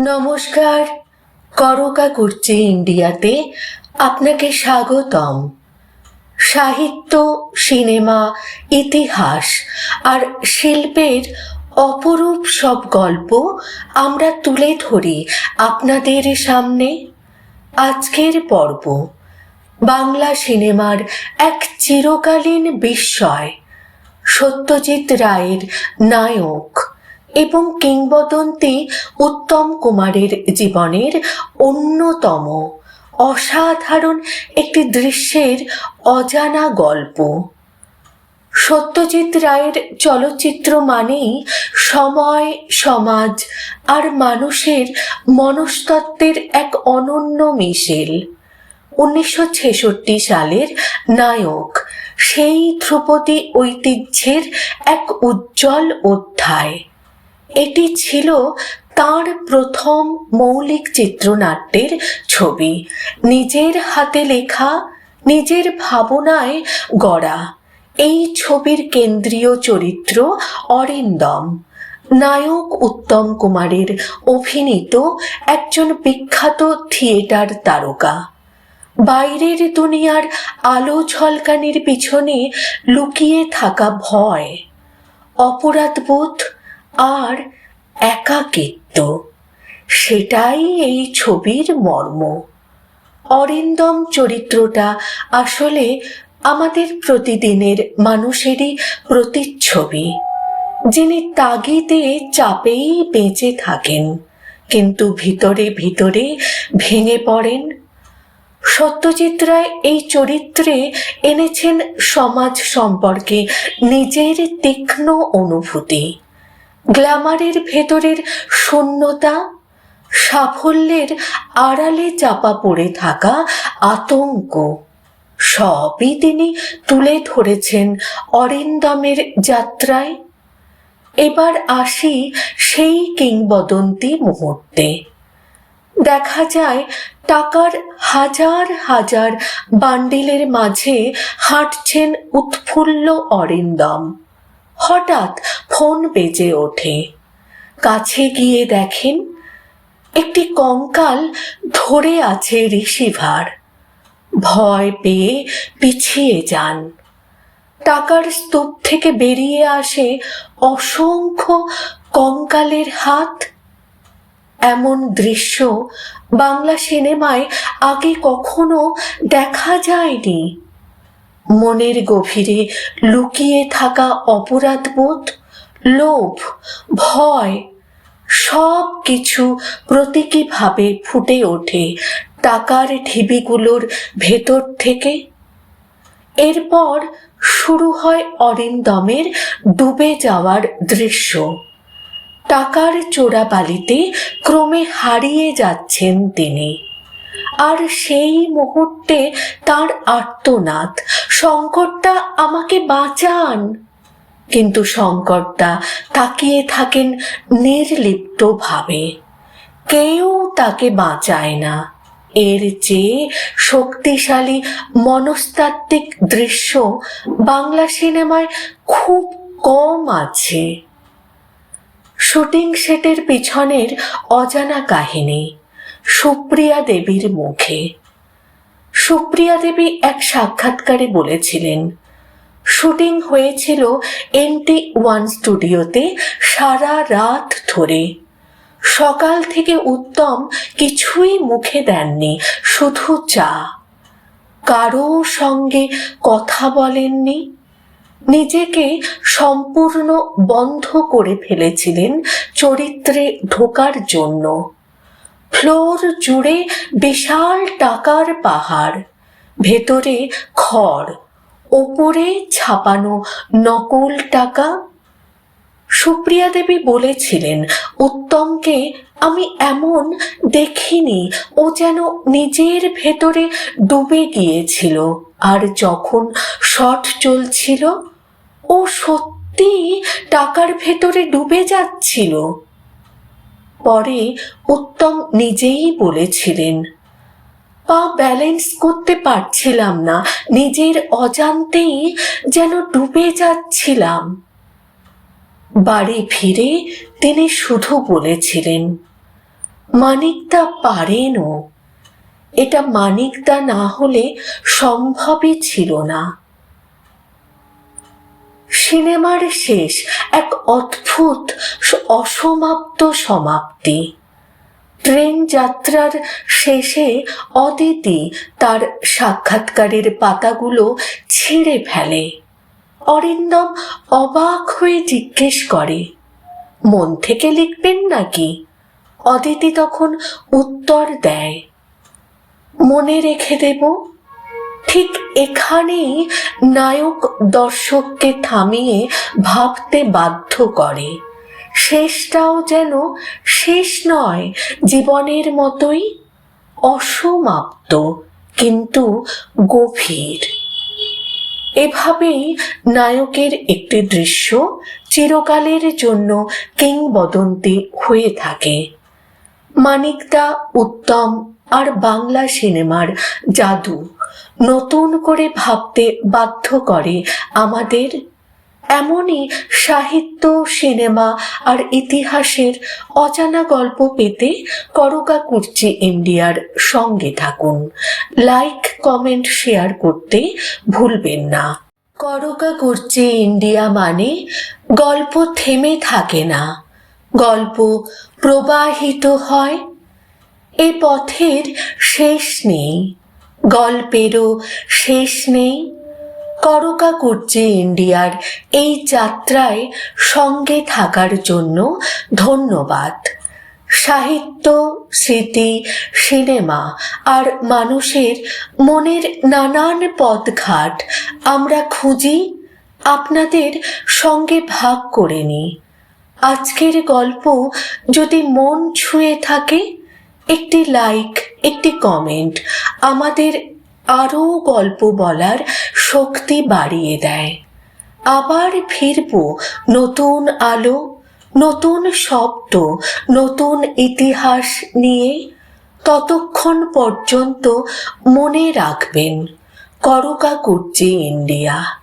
নমস্কার, করকা করছে ইন্ডিয়াতে। আপনাকে স্বাগতম। সাহিত্য, সিনেমা, ইতিহাস আর শিল্পের অপরূপ সব গল্প আমরা তুলে ধরি আপনাদের সামনে। আজকের পর্ব, বাংলা সিনেমার এক চিরকালীন বিস্ময়, সত্যজিৎ রায়ের নায়ক। এবং কিংবদন্তি উত্তম কুমারের জীবনের অন্যতম অসাধারণ একটি দৃশ্যের অজানা গল্প। সত্যজিৎ রায়ের চলচ্চিত্র মানেই সময়, সমাজ আর মানুষের মনস্তত্ত্বের এক অনন্য মিশেল। উনিশশো ছেষট্টি সালের নায়ক, সেই ধ্রুপদী ঐতিহ্যের এক উজ্জ্বল অধ্যায়। এটি ছিল তার প্রথম মৌলিক চিত্রনাট্যের ছবি। নিজের হাতে লেখা, নিজের ভাবনায় গড়া। এই ছবির কেন্দ্রীয় চরিত্র অরিন্দম। নায়ক উত্তম কুমারের অভিনীত একজন বিখ্যাত থিয়েটার তারকা। বাইরের দুনিয়ার আলো ঝলকানির পিছনে লুকিয়ে থাকা ভয়, অপরাধবোধ আর একাকিত্ব, সেটাই এই ছবির মর্ম। অরিন্দম চরিত্রটা আসলে আমাদের প্রতিদিনের মানুষেরই প্রতিচ্ছবি, যিনি তাগিদে চাপেই বেঁচে থাকেন, কিন্তু ভিতরে ভিতরে ভেঙে পড়েন। সত্যজিৎ রায় এই চরিত্রে এনেছেন সমাজ সম্পর্কে নিজের তীক্ষ্ণ অনুভূতি। গ্ল্যামারের ভেতরের শূন্যতা, সাফল্যের আড়ালে চাপা পড়ে থাকা আতঙ্ক, সবই তিনি তুলে ধরেছেন অরিন্দমের যাত্রায়। এবার আসি সেই কিংবদন্তি মুহূর্তে। দেখা যায়, টাকার হাজার হাজার বান্ডিলের মাঝে হাঁটছেন উৎফুল্ল অরিন্দম। হঠাৎ ফোন বেজে ওঠে। কাছে গিয়ে দেখেন একটি কঙ্কাল ধরে আছে রিসিভার ভয় পেয়ে পিছিয়ে যান। টাকার স্তূপ থেকে বেরিয়ে আসে অসংখ্য কঙ্কালের হাত। এমন দৃশ্য বাংলা সিনেমায় আগে কখনো দেখা যায়নি। মনের গভীরে লুকিয়ে থাকা অপরাধবোধ, লোভ, ভয় সব কিছু প্রতীকীভাবে ফুটে ওঠে টাকার ঢিবিগুলোর ভেতর থেকে। এরপর শুরু হয় অরিন্দমের ডুবে যাওয়ার দৃশ্য। টাকার চোরাবালিতে ক্রমে হারিয়ে যাচ্ছেন তিনি। আর সেই মুহূর্তে তার আর্তনাদ শঙ্করটা আমাকে বাঁচান। কিন্তু শঙ্করটা তাকিয়ে থাকেন নির্লিপ্ত ভাবে। কেউ তাকে বাঁচায় না। এর চেয়ে শক্তিশালী মনস্তাত্ত্বিক দৃশ্য বাংলা সিনেমায় খুব কম আছে। শুটিং সেটের পিছনের অজানা কাহিনী সুপ্রিয়া দেবীর মুখে। সুপ্রিয়া দেবী এক সাক্ষাৎকারে বলেছিলেন, শুটিং হয়েছিল এনটি ওয়ান স্টুডিওতে সারা রাত ধরে। সকাল থেকে উত্তম কিছুই মুখে দেননি, শুধু চা। কারও সঙ্গে কথা বলেননি। নিজেকে সম্পূর্ণ বন্ধ করে ফেলেছিলেন চরিত্রে ঢোকার জন্য। ফ্লোর জুড়ে বিশাল টাকার পাহাড়, ভেতরে খড়, ওপরে ছাপানো নকল টাকা। সুপ্রিয়া দেবী বলেছিলেন, উত্তমকে আমি এমন দেখিনি, ও যেন নিজের ভেতরে ডুবে গিয়েছিল। আর যখন শট চলছিল, ও সত্যি টাকার ভেতরে ডুবে যাচ্ছিল। পরে উত্তম নিজেই বলেছিলেন, পা ব্যালেন্স করতে পারছিলাম না, নিজের অজান্তেই যেন ডুবে যাচ্ছিলাম। বাড়ি ফিরে তিনি শুধু বলেছিলেন, মানিকদা পারেনও, এটা মানিকদা না হলে সম্ভবই ছিল না। সিনেমার শেষ এক অদ্ভুত অসমাপ্ত সমাপ্তি। ট্রেন যাত্রার শেষে অদিতি তার সাক্ষাৎকারের পাতাগুলো ছিঁড়ে ফেলে। অরিন্দম অবাক হয়ে জিজ্ঞেস করে, মন থেকে লিখবেন নাকি? অদিতি তখন উত্তর দেয়, মনে রেখে দেব। ঠিক এখানেই নায়ক দর্শককে থামিয়ে ভাবতে বাধ্য করে। শেষটাও যেন শেষ নয়, জীবনের মতোই অসমাপ্ত, কিন্তু গভীর। এভাবেই নায়কের একটি দৃশ্য চিরকালের জন্য কিংবদন্তি হয়ে থাকে। মানিকদা উত্তম আর বাংলা সিনেমার জাদু। নতুন করে ভাবতে বাধ্য করে। আমাদের এমনই সাহিত্য, সিনেমা আর ইতিহাসের অজানা গল্প পেতে করকা কুর্চি ইন্ডিয়ার সঙ্গে থাকুন। লাইক, কমেন্ট, শেয়ার করতে ভুলবেন না। করকা কুর্চি ইন্ডিয়া মানে গল্প থেমে থাকে না। গল্প প্রবাহিত হয়। এ পথের শেষ নেই। গল্পেরও শেষ নেই। করকা কুর্চি ইন্ডিয়ার এই যাত্রায় সঙ্গে থাকার জন্য ধন্যবাদ। সাহিত্য, স্মৃতি, সিনেমা আর মানুষের মনের নানান পথঘাট আমরা খুঁজি, আপনাদের সঙ্গে ভাগ করে নিই। আজকের গল্প যদি মন ছুঁয়ে থাকে, একটি লাইক একটি কমেন্ট আমাদের আরও গল্প বলার শক্তি বাড়িয়ে দেয়। আবার ফিরব নতুন আলো, নতুন শব্দ, নতুন ইতিহাস নিয়ে ততক্ষণ পর্যন্ত মনে রাখবেন করকা কুর্চি ইন্ডিয়া।